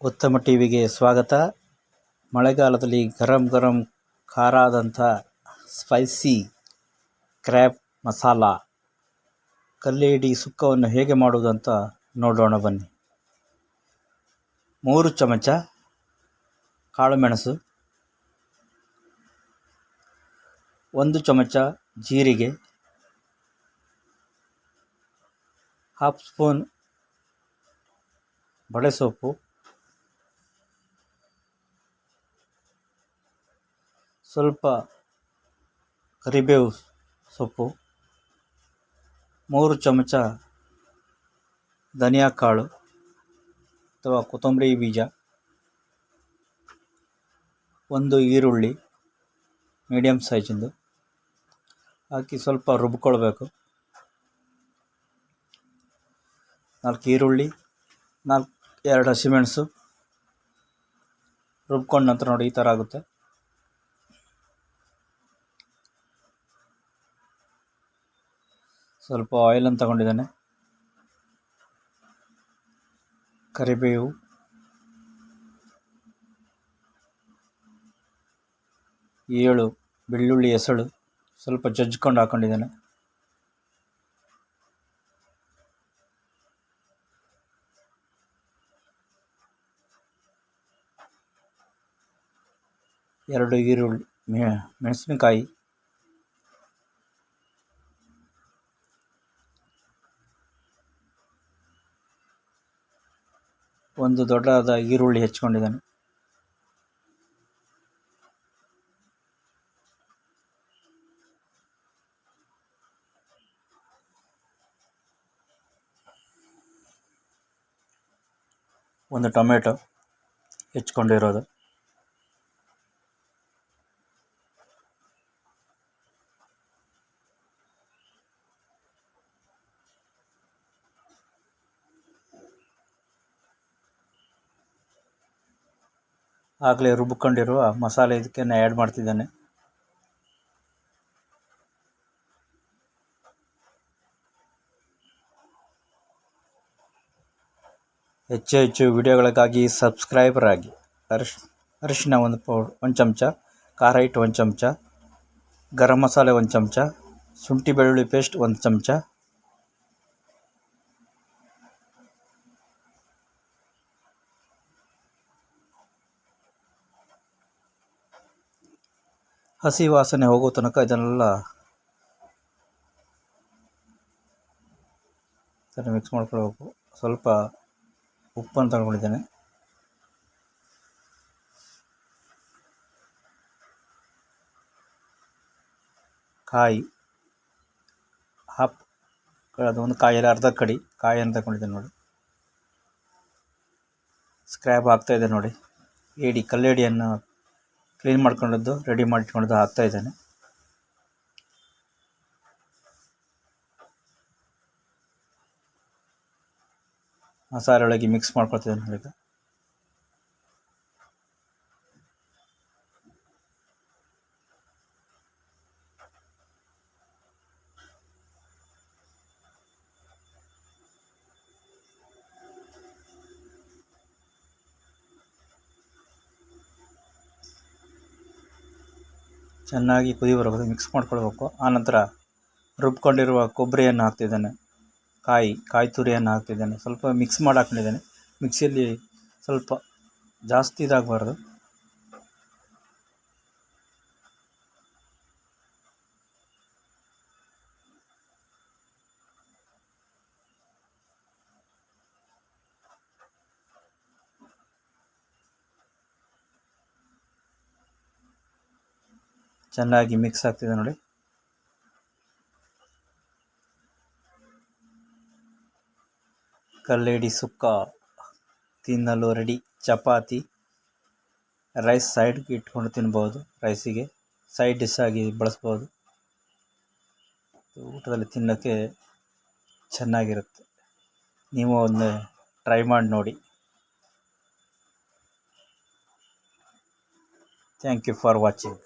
ಉತ್ತಮ ಟಿ ವಿಗೆ ಸ್ವಾಗತ. ಮಳೆಗಾಲದಲ್ಲಿ ಗರಂ ಗರಂ ಖಾರ ಆದಂಥ ಸ್ಪೈಸಿ ಕ್ರ್ಯಾಪ್ ಮಸಾಲ. ಕಲ್ಲೇಡಿ ಸುಕ್ಕವನ್ನು ಹೇಗೆ ಮಾಡುವುದು ಅಂತ ನೋಡೋಣ ಬನ್ನಿ. ಮೂರು ಚಮಚ ಕಾಳುಮೆಣಸು. ಒಂದು ಚಮಚ ಜೀರಿಗೆ. ಹಾಫ್ ಸ್ಪೂನ್ ಬಡೆಸೊಪ್ಪು ಸ್ವಲ್ಪ ಕರಿಬೇವು ಸೊಪ್ಪು, ಮೂರು ಚಮಚ ಧನಿಯಾ ಕಾಳು ಅಥವಾ ಕೊತ್ತಂಬರಿ ಬೀಜ, ಒಂದು ಈರುಳ್ಳಿ ಮೀಡಿಯಮ್ ಸೈಜಿಂದು. ಹಾಕಿ ಸ್ವಲ್ಪ ರುಬ್ಕೊಳ್ಬೇಕು. ನಾಲ್ಕು ಈರುಳ್ಳಿ, ನಾಲ್ಕು ಎರಡು ಹಸಿಮೆಣಸು ರುಬ್ಕೊಂಡ ನಂತರ ನೋಡಿ ಈ ಥರ ಆಗುತ್ತೆ. ಸ್ವಲ್ಪ ಆಯಿಲನ್ನು ತಗೊಂಡಿದ್ದೇನೆ. ಕರಿಬೇವು. ಏಳು ಬೆಳ್ಳುಳ್ಳಿ ಹೆಸಳು ಸ್ವಲ್ಪ ಜಜ್ಕೊಂಡು ಹಾಕ್ಕೊಂಡಿದ್ದೇನೆ ಎರಡು ಈರುಳ್ಳಿ ಮೆಣಸಿನಕಾಯಿ. ಒಂದು ದೊಡ್ಡದಾದ ಈರುಳ್ಳಿ ಹೆಚ್ಚಿಕೊಂಡಿದ್ದಾನೆ ಒಂದು ಟೊಮೆಟೊ ಹೆಚ್ಕೊಂಡಿರೋದು. ಆಗಲೇ ರುಬ್ಕೊಂಡಿರುವ ಮಸಾಲೆ ಇದಕ್ಕೆ ನಾನು ಆ್ಯಡ್ ಮಾಡ್ತಿದ್ದೇನೆ. ಹೆಚ್ಚು ಹೆಚ್ಚು ವಿಡಿಯೋಗಳಿಗಾಗಿ ಸಬ್ಸ್ಕ್ರೈಬರ್ ಆಗಿ. ಅರಿಶ್, ಅರಿಶಿನ ಒಂದು ಪೌಡ್ ಒಂದು ಚಮಚ, ಖಾರ ಹಿಟ್ಟು ಒಂದು ಚಮಚ, ಗರಂ ಮಸಾಲೆ ಒಂದು ಚಮಚ, ಶುಂಠಿ ಬೆಳ್ಳುಳ್ಳಿ ಪೇಸ್ಟ್ ಒಂದು ಚಮಚ. ಹಸಿ ವಾಸನೆ ಹೋಗೋ ತನಕ ಇದನ್ನೆಲ್ಲ ಸರಿ ಮಿಕ್ಸ್ ಮಾಡ್ಕೊಳ್ಬೇಕು. ಸ್ವಲ್ಪ ಉಪ್ಪನ್ನು ತಗೊಂಡಿದ್ದೇನೆ. ಕಾಯಿ, ಹಾಪ್, ಅದು ಒಂದು ಕಾಯಲ್ಲಿ ಅರ್ಧ ಕಡಿ ಕಾಯಿಯನ್ನು ತಗೊಂಡಿದ್ದೇನೆ ನೋಡಿ. ಸ್ಕ್ರ್ಯಾಬ್ ಆಗ್ತಾಯಿದೆ ನೋಡಿ. ಏಡಿ, ಕಲ್ಲೇಡಿಯನ್ನು ಕ್ಲೀನ್ ಮಾಡ್ಕೊಂಡದ್ದು ರೆಡಿ ಮಾಡಿಟ್ಕೊಂಡದ್ದು ಹಾಕ್ತಾ ಇದ್ದಾನೆ. ಮಸಾಲೆ ಒಳಗೆ ಮಿಕ್ಸ್ ಮಾಡ್ಕೊಳ್ತಿದ್ದಾನೆ ಈಗ. ಚೆನ್ನಾಗಿ ಕುದಿ ಬರಬೇಕು ಮಿಕ್ಸ್ ಮಾಡ್ಕೊಳ್ಬೇಕು. ಆನಂತರ ರುಬ್ಕೊಂಡಿರುವ ಕೊಬ್ಬರಿಯನ್ನು ಹಾಕ್ತಿದ್ದೇನೆ. ಕಾಯಿ ಕಾಯಿ ತುರಿಯನ್ನು ಹಾಕ್ತಿದ್ದೇನೆ. ಸ್ವಲ್ಪ ಮಿಕ್ಸ್ ಮಾಡಿ ಹಾಕ್ಕೊಂಡಿದ್ದೇನೆ ಮಿಕ್ಸಿಯಲ್ಲಿ ಸ್ವಲ್ಪ ಜಾಸ್ತಿ ಇದಾಗಬಾರ್ದು. ಚೆನ್ನಾಗಿ ಮಿಕ್ಸ್ ಆಗ್ತಿದೆ ನೋಡಿ. ಕಲ್ಲೇಡಿ ಸುಕ್ಕ, ತಿನ್ನಲು ರೆಡಿ ಚಪಾತಿ ರೈಸ್ ಸೈಡ್ಗೆ ಇಟ್ಕೊಂಡು ತಿನ್ಬೋದು ರೈಸಿಗೆ ಸೈಡ್ ಡಿಶ್ ಆಗಿ ಬಳಸ್ಬೋದು. ಊಟದಲ್ಲಿ ತಿನ್ನೋಕ್ಕೆ ಚೆನ್ನಾಗಿರುತ್ತೆ. ನೀವು ಒಂದು ಟ್ರೈ ಮಾಡಿ ನೋಡಿ. Thank you for watching